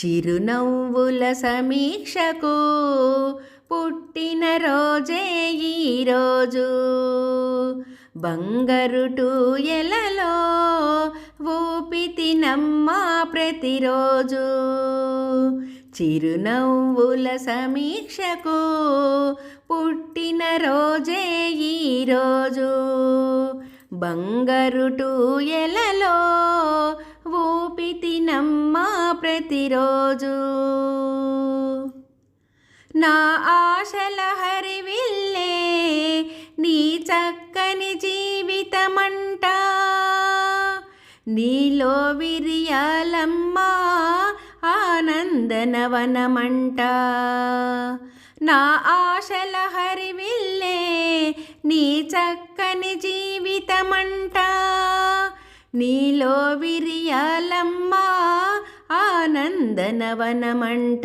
చిరునవ్వుల సమీక్షకు పుట్టిన రోజే ఈరోజు బంగారు టూయలలో ఊపితినమ్మా ప్రతిరోజు. చిరునవ్వుల సమీక్షకు పుట్టిన రోజే ఈరోజు బంగారు టూయలలో ఊపితినమ్మా ప్రతిరోజు. నా ఆశల హరివిల్లే నీ చక్కని జీవితమంట. నీలో విరియాలమ్మా ఆనందనవనమంట. నా ఆశల హరివిల్లే నీ చక్కని జీవితమంట. నీలో విరియాలమ్మా ఆనందనవనమంట.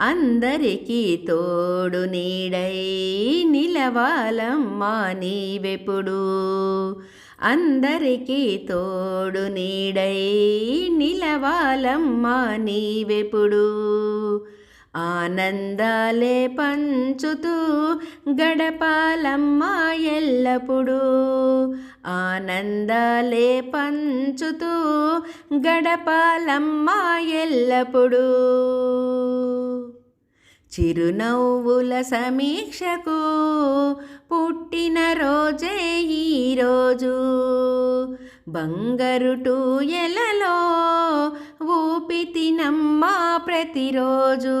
అందరికీ తోడు నీడై నిలవాలమ్మా నీవెప్పుడు. అందరికీ తోడు నీడై నిలవాలమ్మా నీవెప్పుడు. ఆనందాలే పంచుతూ గడపాలమ్మ ఎల్లప్పుడూ. ఆనందాలే పంచుతూ గడపాలమ్మ ఎల్లప్పుడూ. చిరునవ్వుల సమీక్షకు పుట్టిన రోజే ఈరోజు బంగరుటూ టూయలలో తినమ్మా ప్రతిరోజు.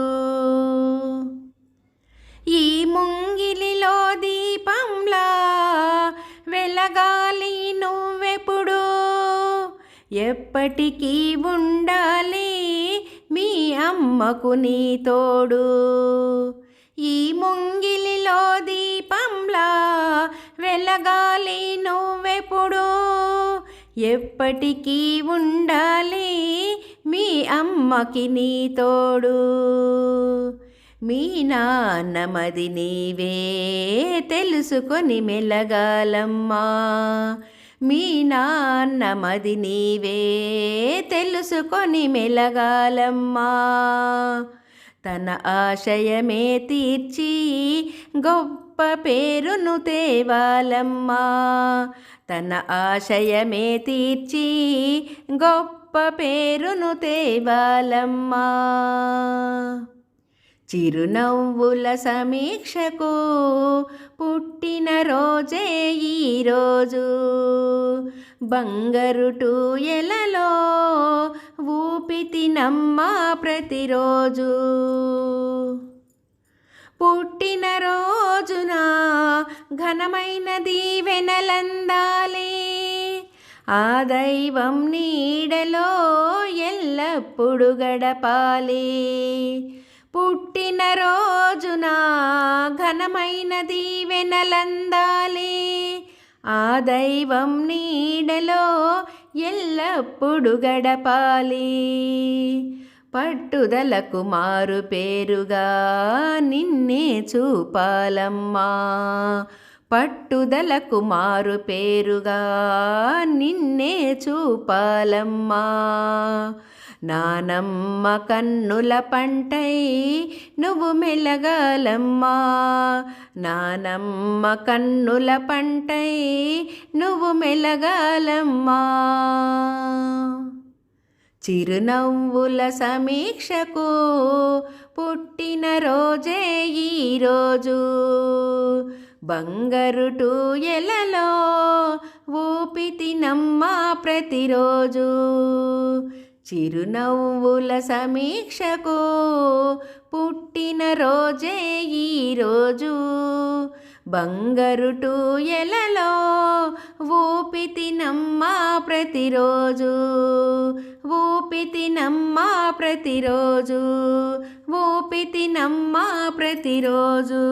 ఈ ముంగిలిలో దీపంలా వెలగాలి నువ్వెప్పుడు? ఎప్పటికీ ఉండాలి మీ అమ్మకు నీ తోడు. ఈ ముంగిలిలో దీపంలా వెలగాలి నువ్వెప్పుడు? ఎప్పటికీ ఉండాలి మీ అమ్మకి నీ తోడు. మీ నాన్నమది నీవే తెలుసుకొని మెలగాలమ్మా. మీ నాన్నమది నీవే తెలుసుకొని మెలగాలమ్మా. తన ఆశయమే తీర్చి గొప్ప గొప్ప పేరును తేవాలమ్మా. తన ఆశయమే తీర్చి గొప్ప పేరును తేవాలమ్మా. చిరునవ్వుల సమీక్షకు పుట్టిన రోజే ఈరోజు బంగారు టూయలలో ఊపితినమ్మా ప్రతిరోజు. ఘనమైన వెనలందాలే. ఆ దైవం నీడలో ఎల్లప్పుడు గడపాలి. పుట్టిన రోజున ఘనమైన వెనలందాలి. ఆ దైవం నీడలో ఎల్లప్పుడు గడపాలి. పట్టుదలకు మారు పేరుగా నిన్నే చూపాలమ్మా. పట్టుదల కుమారు పేరుగా నిన్నే చూపాలమ్మా. నానమ్మ కన్నుల పంటై నువ్వు మెలగాలమ్మా. నానమ్మ కన్నుల పంటై నువ్వు మెలగాలమ్మా. చిరునవ్వుల సమీక్షకు పుట్టిన రోజే ఈరోజు బంగారు ఎలలో ఊపితినమ్మా ప్రతిరోజు. చిరునవ్వుల సమీక్షకు పుట్టిన రోజే ఈరోజు బంగారు టూయలలో ఊపితినమ్మా ప్రతిరోజు. ఊపితినమ్మా ప్రతిరోజు. ఊపితినమ్మా ప్రతిరోజు.